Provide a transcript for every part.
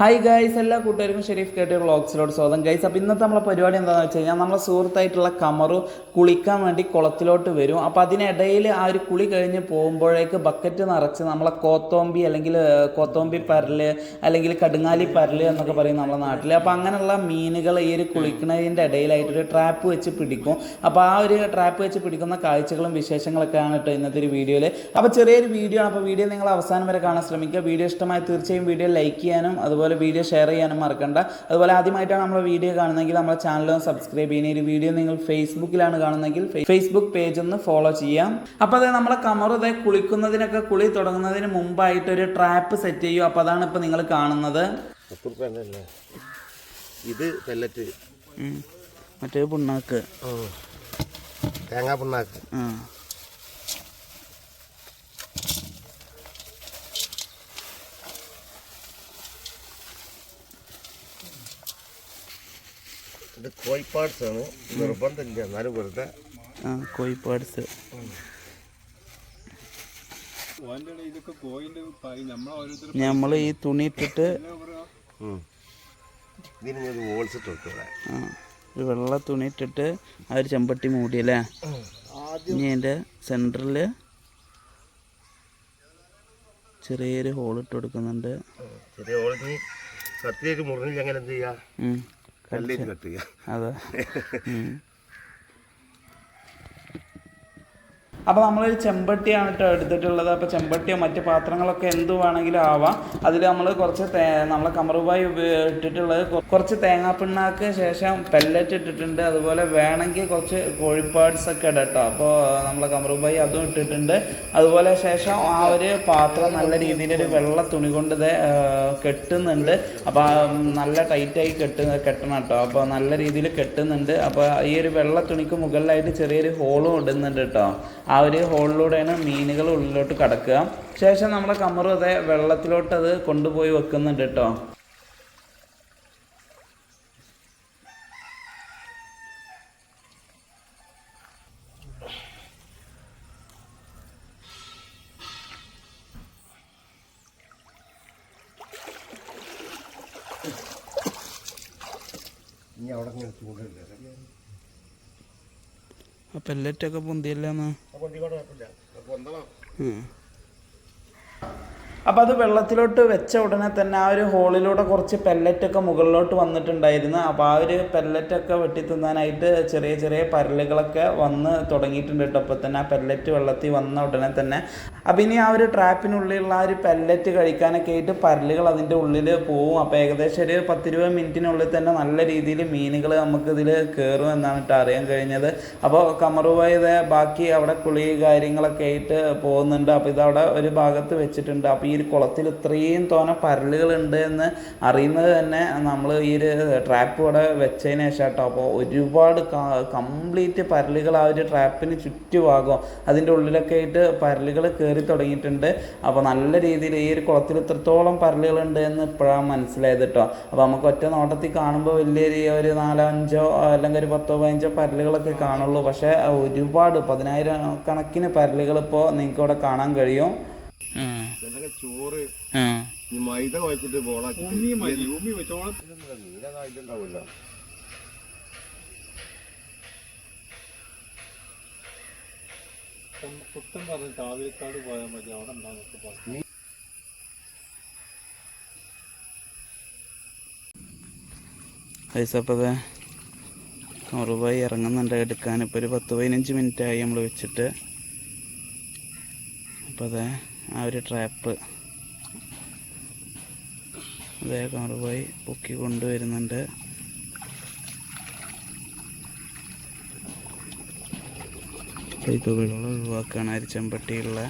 Hi guys എല്ലാ കൂട്ടുകാർക്കും ഷെരീഫ് കേട്ടി വ്ളോഗ്സിലോട് സ്വാഗതം. ഗൈസ് അപ്പോൾ ഇന്നത്തെ നമ്മളെ പരിപാടി എന്താണെന്ന് വെച്ച് കഴിഞ്ഞാൽ നമ്മളെ സുഹൃത്തായിട്ടുള്ള കമറു കുളിക്കാൻ വേണ്ടി കുളത്തിലോട്ട് വരും. അപ്പോൾ അതിനിടയിൽ ആ ഒരു കുളി കഴിഞ്ഞ് പോകുമ്പോഴേക്ക് ബക്കറ്റ് നിറച്ച് നമ്മളെ കോത്തോമ്പി അല്ലെങ്കിൽ കോത്തോമ്പി പരൽ അല്ലെങ്കിൽ കടുങ്ങാലി പരൽ എന്നൊക്കെ പറയും നമ്മളെ നാട്ടിൽ അപ്പോൾ അങ്ങനെയുള്ള മീനുകൾ ഈ ഒരു കുളിക്കുന്നതിന്റെ ഇടയിലായിട്ടൊരു ട്രാപ്പ് വെച്ച് പിടിക്കും. അപ്പോൾ ആ ഒരു ട്രാപ്പ് വെച്ച് പിടിക്കുന്ന കാഴ്ചകളും വിശേഷങ്ങളൊക്കെയാണ് കേട്ടോ ഇന്നത്തെ ഒരു വീഡിയോയിൽ അപ്പോൾ ചെറിയൊരു വീഡിയോ ആണ്. അപ്പോൾ വീഡിയോ നിങ്ങൾ അവസാനം വരെ കാണാൻ ശ്രമിക്കുക. വീഡിയോ ഇഷ്ടമായി തീർച്ചയായും വീഡിയോ ലൈക്ക് ചെയ്യാനും അതുപോലെ വീഡിയോ ഷെയർ ചെയ്യാനും മറക്കണ്ട. അതുപോലെ ആദ്യമായിട്ടാണ് നമ്മുടെ വീഡിയോ കാണുന്നതെങ്കിൽ നമ്മുടെ ചാനൽ ഒന്ന് സബ്സ്ക്രൈബ് ചെയ്യുന്ന ഒരു വീഡിയോ നിങ്ങൾ ഫേസ്ബുക്കിലാണ് കാണുന്നതെങ്കിൽ ഫേസ്ബുക്ക് പേജ് ഒന്ന് ഫോളോ ചെയ്യാം. അപ്പോൾ അത് നമ്മളെ കമർ ഇതേ കുളിക്കുന്നതിനൊക്കെ കുളി തുടങ്ങുന്നതിന് മുമ്പായിട്ട് ഒരു ട്രാപ്പ് സെറ്റ് ചെയ്യും. അപ്പോൾ അതാണ് ഇപ്പോൾ നിങ്ങൾ കാണുന്നത്. ഇത് പെല്ലറ്റ് മറ്റേ പുണ്ണാക്ക്. തേങ്ങാ പുണ്ണാക്ക്. ആ. ഇത് കോയി പാർട്സ് ആണ്. നിർബന്ധമില്ല. എന്നാലും വെറുതെ. ആ കോഴിപ്പാട്സ് നമ്മൾ ഈ തുണി ഇട്ടിട്ട് ഒരു വെള്ള തുണി ഇട്ടിട്ട് ആ ഒരു ചെമ്പട്ടി മൂടിയല്ലേ? ഇനി അതിന്റെ സെന്ററിൽ ചെറിയൊരു ഹോൾ ഇട്ട് കൊടുക്കുന്നുണ്ട്. ചെറിയ ഹോൾ കത്തിയൊക്കെ മുറിഞ്ഞില്ല അങ്ങനെ എന്ത് ചെയ്യുക ഉം. കല്ലേക്ക് കട്ട് ചെയ്യുക അതെ അപ്പോൾ നമ്മളൊരു ചെമ്പട്ടിയാണ് കേട്ടോ എടുത്തിട്ടുള്ളത്. അപ്പോൾ ചെമ്പട്ടിയോ മറ്റ് പാത്രങ്ങളൊക്കെ എന്തു വേണമെങ്കിലും ആവാം. അതിൽ നമ്മൾ കുറച്ച് തേ നമ്മളെ കമറുപായി ഇട്ടിട്ടുള്ളത് കുറച്ച് തേങ്ങാപ്പിണ്ണാക്ക് ശേഷം പെല്ലറ്റ് ഇട്ടിട്ടുണ്ട്. അതുപോലെ വേണമെങ്കിൽ കുറച്ച് കോഴിപ്പാട്സ് ഒക്കെ കേട്ടോ അപ്പോൾ നമ്മളെ കമറുപായി അതും ഇട്ടിട്ടുണ്ട്. അതുപോലെ ശേഷം ആ ഒരു പാത്രം നല്ല രീതിയിൽ ഒരു വെള്ള തുണി കൊണ്ട് കെട്ടുന്നുണ്ട്. അപ്പോൾ നല്ല ടൈറ്റായി കെട്ട് കെട്ടണം കേട്ടോ അപ്പോൾ നല്ല രീതിയിൽ കെട്ടുന്നുണ്ട്. അപ്പോൾ ഈ ഒരു വെള്ള തുണിക്ക് മുകളിലായിട്ട് ചെറിയൊരു ഹോളും ഇടുന്നുണ്ട് കേട്ടോ ആ ഒരു ഹോളിലൂടെയാണ് മീനുകൾ ഉള്ളിലോട്ട് കടക്കുക. ശേഷം നമ്മുടെ കമറും അതെ വെള്ളത്തിലോട്ട് അത് കൊണ്ടുപോയി വെക്കുന്നുണ്ട് കേട്ടോ. ഇനി അവിടെ ചൂടില്ല? ആ പെല്ലറ്റൊക്കെ പൊന്തിയല്ലെന്ന് അപ്പോൾ അത് വെള്ളത്തിലോട്ട് വെച്ച ഉടനെ തന്നെ ആ ഒരു ഹോളിലൂടെ കുറച്ച് പെല്ലറ്റൊക്കെ മുകളിലോട്ട് വന്നിട്ടുണ്ടായിരുന്നു. അപ്പോൾ ആ ഒരു പെല്ലറ്റൊക്കെ വെട്ടി തിന്നാനായിട്ട് ചെറിയ ചെറിയ പരലുകളൊക്കെ വന്ന് തുടങ്ങിയിട്ടുണ്ട് കേട്ടോ. അപ്പോൾ തന്നെ ആ പെല്ലറ്റ് വെള്ളത്തിൽ വന്ന ഉടനെ തന്നെ. അപ്പോൾ ഇനി ആ ഒരു ട്രാപ്പിനുള്ളിലുള്ള ആ ഒരു പെല്ലറ്റ് കഴിക്കാനൊക്കെ ആയിട്ട് പരലുകൾ അതിന്റെ ഉള്ളിൽ പോവും. അപ്പോൾ ഏകദേശം ഒരു പത്ത് പത്തിരുപത് മിനിറ്റിനുള്ളിൽ തന്നെ നല്ല രീതിയിൽ മീനുകൾ നമുക്കിതിൽ കയറും എന്നാണ് കേട്ടോ അറിയാൻ കഴിഞ്ഞത്. അപ്പോൾ കമറുപോയത് ബാക്കി അവിടെ കുളി കാര്യങ്ങളൊക്കെ ആയിട്ട് പോകുന്നുണ്ട്. അപ്പോൾ ഇതവിടെ ഒരു ഭാഗത്ത് വെച്ചിട്ടുണ്ട്. അപ്പോൾ ഈ ഒരു കുളത്തിൽ ഇത്രയും തോനെ പരലുകളുണ്ട് എന്ന് അറിയുന്നത് തന്നെ നമ്മൾ ഈ ഒരു ട്രാപ്പ് ഇവിടെ വെച്ചതിന് ശേഷം കേട്ടോ അപ്പോൾ ഒരുപാട് കംപ്ലീറ്റ് പരലുകൾ ആ ഒരു ട്രാപ്പിന് ചുറ്റുഭാഗം അതിന്റെ ഉള്ളിലൊക്കെ ആയിട്ട് പരലുകൾ കയറി തുടങ്ങിയിട്ടുണ്ട്. അപ്പോൾ നല്ല രീതിയിൽ ഈ ഒരു കുളത്തിൽ ഇത്രത്തോളം പരലുകളുണ്ട് എന്ന് ഇപ്പോഴാണ് മനസ്സിലായത് കേട്ടോ അപ്പോൾ നമുക്ക് ഒറ്റ നോട്ടത്തിൽ കാണുമ്പോൾ വലിയൊരു ഒരു നാലോ അഞ്ചോ അല്ലെങ്കിൽ ഒരു പത്തോ പതിനഞ്ചോ പരലുകളൊക്കെ കാണുള്ളൂ. പക്ഷേ ഒരുപാട് പതിനായിരം കണക്കിന് പരലുകൾ ഇപ്പോൾ നിങ്ങൾക്ക് ഇവിടെ കാണാൻ കഴിയും. ചോറ്. മൈദ വെച്ചിട്ട് ബോളാക്കി ഉണ്ടാവില്ല കുട്ടം പറഞ്ഞ് കാവിലക്കാട് പോയാൽ മതി. അവിടെ ഉണ്ടാകും പറഞ്ഞു പൈസപ്പത് നൂറുപായി ഇറങ്ങുന്നുണ്ട്. എടുക്കാൻ ഇപ്പൊ ഒരു പത്ത് പതിനഞ്ച് മിനിറ്റ് ആയി നമ്മൾ വെച്ചിട്ട്. അപ്പോൾ അതെ ആ ഒരു ട്രാപ്പ്. അതേ പോയി പൊക്കി കൊണ്ടുവരുന്നുണ്ട്. വെള്ളം ഒഴിവാക്കുകയാണ് അരിച്ചമ്പട്ടിയുള്ള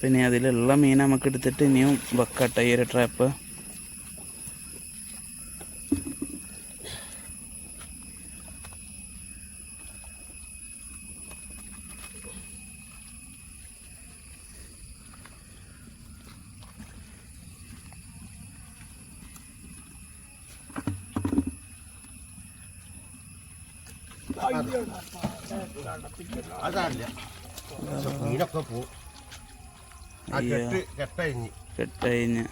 പിന്നെ അതിലുള്ള മീൻ നമുക്ക് എടുത്തിട്ട് ഇനിയും വെക്കട്ടെ ഈ ഒരു ട്രാപ്പ്. അതല്ല വീടൊക്കെ പോവും കെട്ടഴിഞ്ഞ്. കെട്ടഴിഞ്ഞ്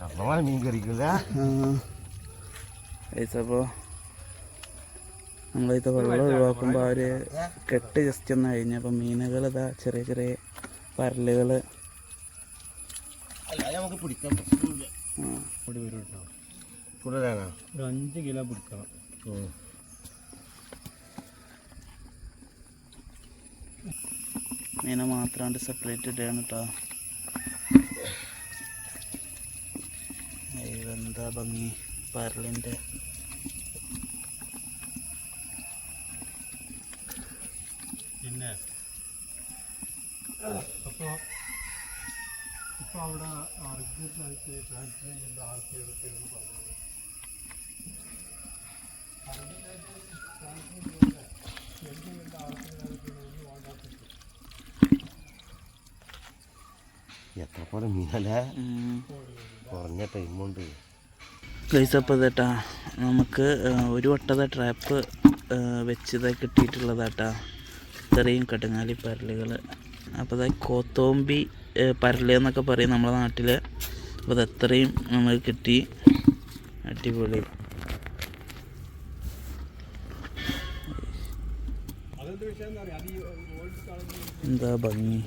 കർണമായ മീൻ കറിക്കില്ല അപ്പോൾ നമ്മളിത് വെള്ളം ഒഴിവാക്കുമ്പോൾ അവർ കെട്ട് ജസ്റ്റ് ഒന്ന് കഴിഞ്ഞ അപ്പൊ മീനുകൾ ഇതാ ചെറിയ ചെറിയ പരലുകൾ അഞ്ച് കിലോ പിടിക്കണം. മീനെ മാത്രം സെപ്പറേറ്റ് ഇടുകയാണ് കേട്ടോ എന്താ ഭംഗി? പരലിന്റെ പിന്നെ? അപ്പോൾ ഇപ്പോൾ അവിടെ അർജന്റായിട്ട് ട്രാൻസ്ഫർ ചെയ്യേണ്ട ആർത്തി എടുത്തിരുന്നു പറഞ്ഞു? എത്ര പോലെ മീനല്ലേ കുറഞ്ഞ ടൈമുണ്ട് പ്ലീസ് അപ്പോൾ ഇതേട്ടാ നമുക്ക് ഒരു വട്ടത്തെ ട്രാപ്പ് വെച്ചത് കിട്ടിയിട്ടുള്ളതാട്ടാ. ഇത്രയും കടുങ്ങാലി പരലുകൾ അപ്പോൾ അതായത് കോത്തോമ്പി പരൽ എന്നൊക്കെ പറയും നമ്മുടെ നാട്ടിൽ അപ്പോൾ അത് എത്രയും നമുക്ക് കിട്ടി. അടിപൊളി. എന്താ ഭംഗി